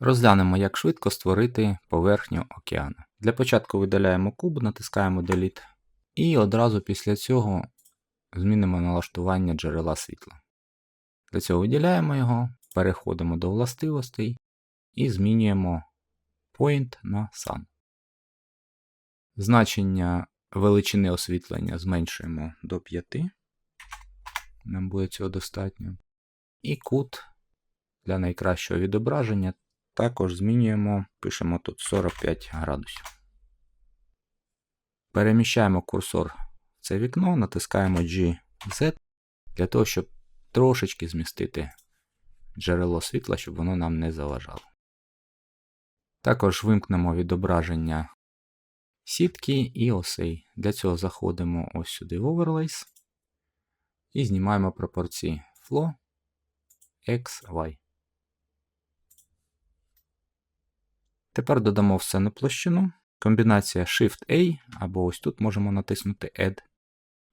Розглянемо, як швидко створити поверхню океану. Для початку видаляємо куб, натискаємо Delete і одразу після цього змінимо налаштування джерела світла. Для цього виділяємо його, переходимо до властивостей і змінюємо Point на Sun. Значення величини освітлення зменшуємо до 5. Нам буде цього достатньо. І кут для найкращого відображення також змінюємо, пишемо тут 45 градусів. Переміщаємо курсор в це вікно, натискаємо GZ для того, щоб трошечки змістити джерело світла, щоб воно нам не заважало. Також вимкнемо відображення сітки і осей. Для цього заходимо ось сюди в Overlays і знімаємо пропорції Flow X, Y. Тепер додамо все на площину. Комбінація Shift-A, або ось тут можемо натиснути Add.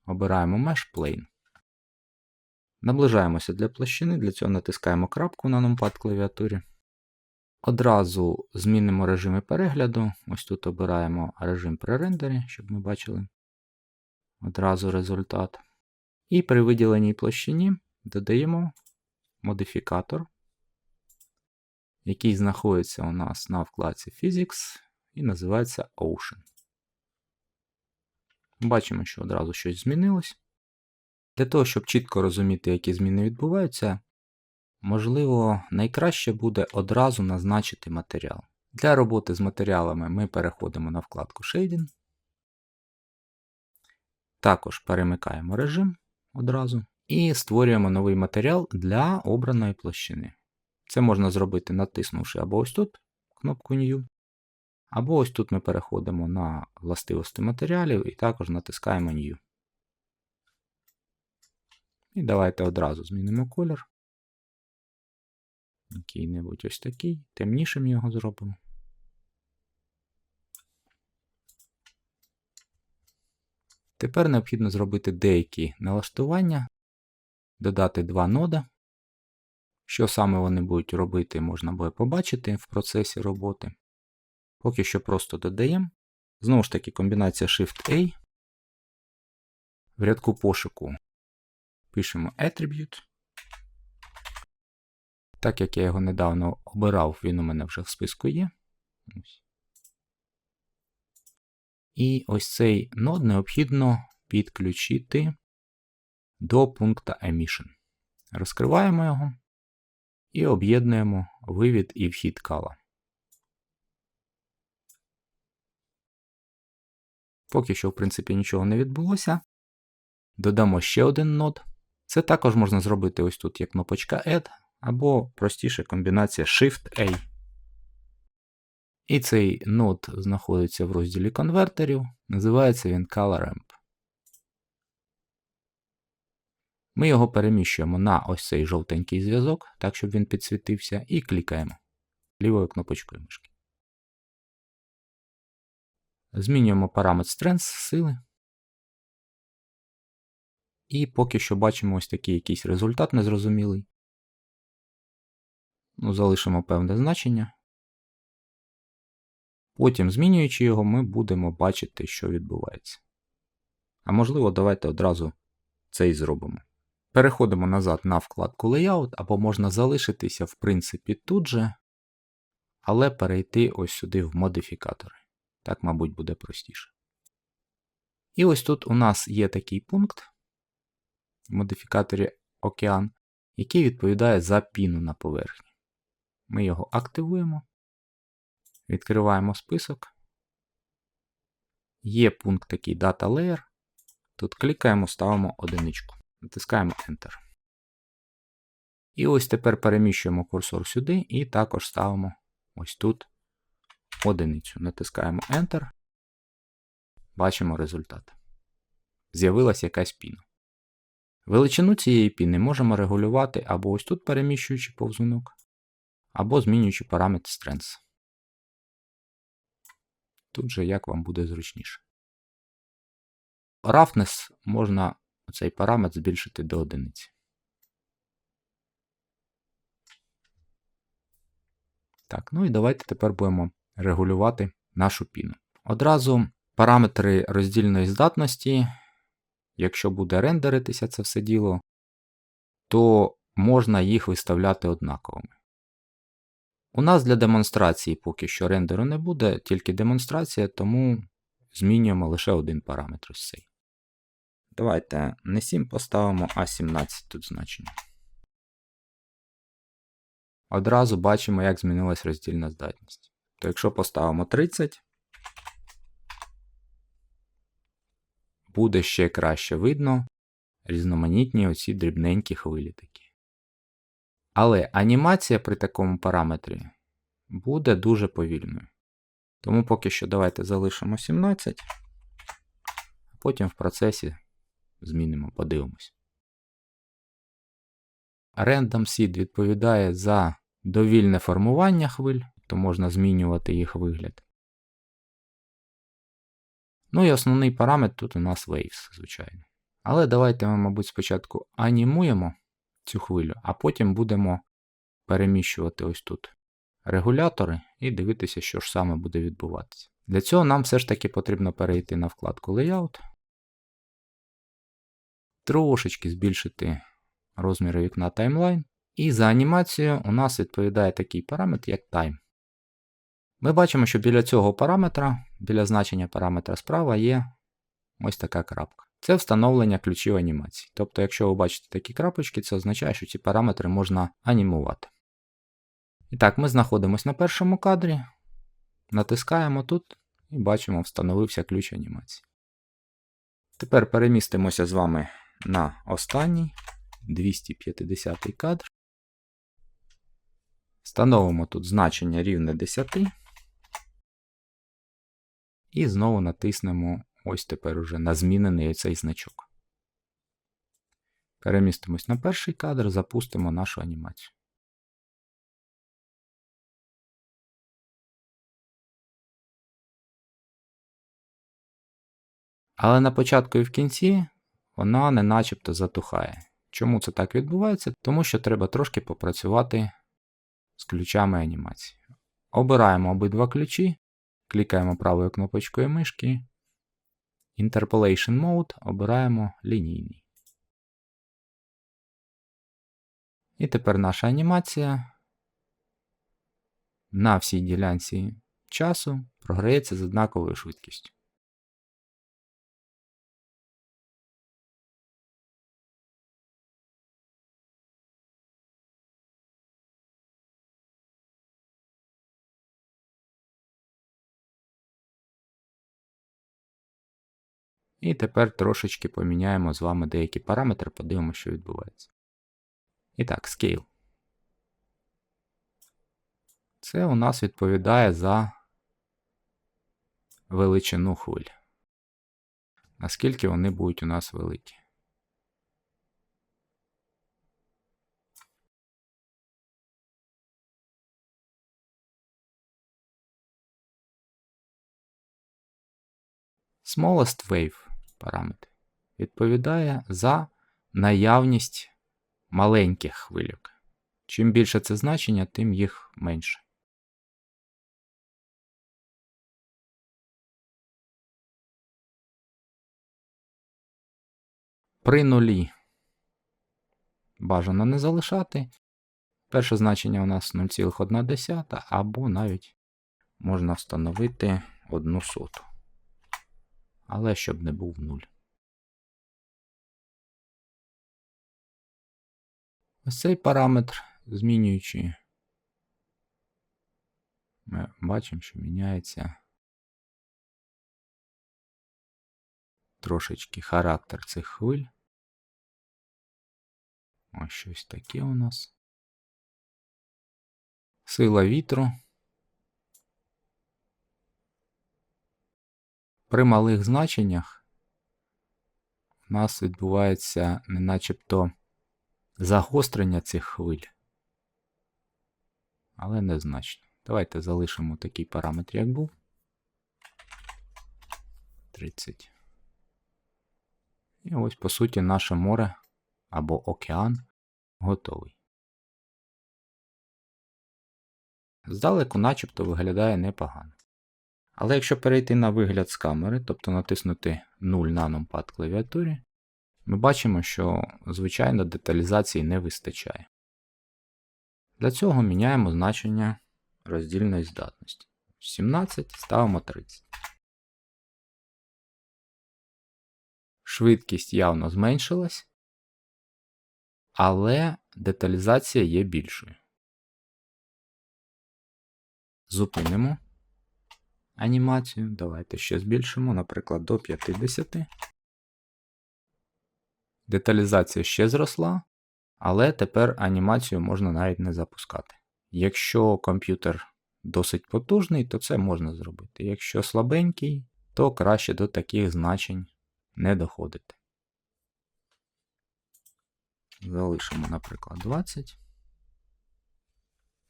Обираємо Mesh Plane. Наближаємося для площини, для цього натискаємо крапку на numpad клавіатурі. Одразу змінимо режими перегляду. Ось тут обираємо режим при рендері, щоб ми бачили одразу результат. І при виділеній площині додаємо модифікатор який знаходиться у нас на вкладці Physics і називається Ocean. Бачимо, що одразу щось змінилось. Для того, щоб чітко розуміти, які зміни відбуваються, можливо, найкраще буде одразу назначити матеріал. Для роботи з матеріалами ми переходимо на вкладку Shading. Також перемикаємо режим одразу і створюємо новий матеріал для обраної площини. Це можна зробити, натиснувши або ось тут кнопку New, або ось тут ми переходимо на властивості матеріалів і також натискаємо New. І давайте одразу змінимо колір. Який-небудь ось такий, темнішим його зробимо. Тепер необхідно зробити деякі налаштування, додати два нода. Що саме вони будуть робити, можна буде побачити в процесі роботи. Поки що просто додаємо. Знову ж таки, комбінація Shift-A. В рядку пошуку пишемо Attribute. Так як я його недавно обирав, він у мене вже в списку є. І ось цей нод необхідно підключити до пункту Emission. Розкриваємо його і об'єднуємо вивід і вхід кала. Поки що, в принципі, нічого не відбулося. Додамо ще один нод. Це також можна зробити ось тут як кнопочка Add, або простіше комбінація Shift-A. І цей нод знаходиться в розділі конвертерів. Називається він Color Ми його переміщуємо на ось цей жовтенький зв'язок, так, щоб він підсвітився, і клікаємо лівою кнопочкою мишки. Змінюємо параметр Strength сили. І поки що бачимо ось такий якийсь результат незрозумілий. Ну, Залишимо певне значення. Потім, змінюючи його, ми будемо бачити, що відбувається. А можливо, давайте одразу це і зробимо. Переходимо назад на вкладку Layout, або можна залишитися, в принципі, тут же, але перейти ось сюди в модифікатори. Так, мабуть, буде простіше. І ось тут у нас є такий пункт в модифікаторі Океан, який відповідає за піну на поверхні. Ми його активуємо, відкриваємо список. Є пункт такий Data Layer. Тут клікаємо, ставимо одиничку. Натискаємо Enter. І ось тепер переміщуємо курсор сюди і також ставимо ось тут одиницю. Натискаємо Enter. Бачимо результат. З'явилася якась піна. Величину цієї піни можемо регулювати або ось тут переміщуючи повзунок, або змінюючи параметр Strength. Тут же як вам буде зручніше. Roughness можна цей параметр збільшити до одиниці. Так, ну і давайте тепер будемо регулювати нашу піну. Одразу параметри роздільної здатності, якщо буде рендеритися це все діло, то можна їх виставляти однаковими. У нас для демонстрації поки що рендеру не буде, тільки демонстрація, тому змінюємо лише один параметр ось цей. Давайте не 7 поставимо, а 17 тут значення. Одразу бачимо, як змінилась роздільна здатність. То якщо поставимо 30, буде ще краще видно різноманітні оці дрібненькі хвилі такі. Але анімація при такому параметрі буде дуже повільною. Тому поки що давайте залишимо 17, а потім в процесі змінимо, подивимось. Random Seed відповідає за довільне формування хвиль, то можна змінювати їх вигляд. Ну і основний параметр тут у нас Waves, звичайно. Але давайте ми, мабуть, спочатку анімуємо цю хвилю, а потім будемо переміщувати ось тут регулятори і дивитися, що ж саме буде відбуватися. Для цього нам все ж таки потрібно перейти на вкладку Layout, трошечки збільшити розміри вікна Timeline. І за анімацію у нас відповідає такий параметр, як Time. Ми бачимо, що біля цього параметра, біля значення параметра справа є ось така крапка. Це встановлення ключів анімації. Тобто, якщо ви бачите такі крапочки, це означає, що ці параметри можна анімувати. І так, ми знаходимося на першому кадрі, натискаємо тут і бачимо, встановився ключ анімації. Тепер перемістимося з вами на останній 250 кадр. Встановимо тут значення рівне 10. І знову натиснемо ось тепер уже на змінений цей значок. Перемістимось на перший кадр, запустимо нашу анімацію. Але на початку і в кінці вона не начебто затухає. Чому це так відбувається? Тому що треба трошки попрацювати з ключами анімації. Обираємо обидва ключі, клікаємо правою кнопочкою мишки. Interpolation Mode обираємо лінійний. І тепер наша анімація на всій ділянці часу програється з однаковою швидкістю. І тепер трошечки поміняємо з вами деякі параметри, подивимося, що відбувається. І так, scale. Це у нас відповідає за величину хвиль. Наскільки вони будуть у нас великі. Smallest wave параметр відповідає за наявність маленьких хвильок. Чим більше це значення, тим їх менше. При нулі бажано не залишати. Перше значення у нас 0,1 або навіть можна встановити 1 соту але щоб не був нуль. Ось цей параметр, змінюючи, ми бачимо, що міняється трошечки характер цих хвиль. Ось щось таке у нас. Сила вітру. При малих значеннях у нас відбувається не начебто загострення цих хвиль, але незначно. Давайте залишимо такий параметр, як був. 30. І ось, по суті, наше море або океан готовий. Здалеку начебто виглядає непогано. Але якщо перейти на вигляд з камери, тобто натиснути 0 на нумпад клавіатурі, ми бачимо, що звичайно деталізації не вистачає. Для цього міняємо значення роздільної здатності. 17 ставимо 30. Швидкість явно зменшилась, але деталізація є більшою. Зупинимо анімацію. Давайте ще збільшимо, наприклад, до 50. Деталізація ще зросла, але тепер анімацію можна навіть не запускати. Якщо комп'ютер досить потужний, то це можна зробити. Якщо слабенький, то краще до таких значень не доходити. Залишимо, наприклад, 20.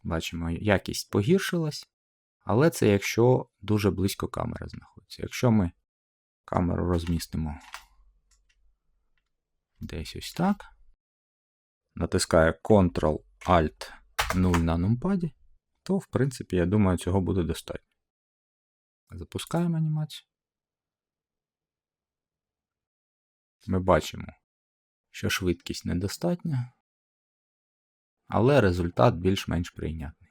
Бачимо, якість погіршилась, але це якщо дуже близько камера знаходиться. Якщо ми камеру розмістимо десь ось так, натискаю Ctrl-Alt 0 на нумпаді, то, в принципі, я думаю, цього буде достатньо. Запускаємо анімацію. Ми бачимо, що швидкість недостатня, але результат більш-менш прийнятний.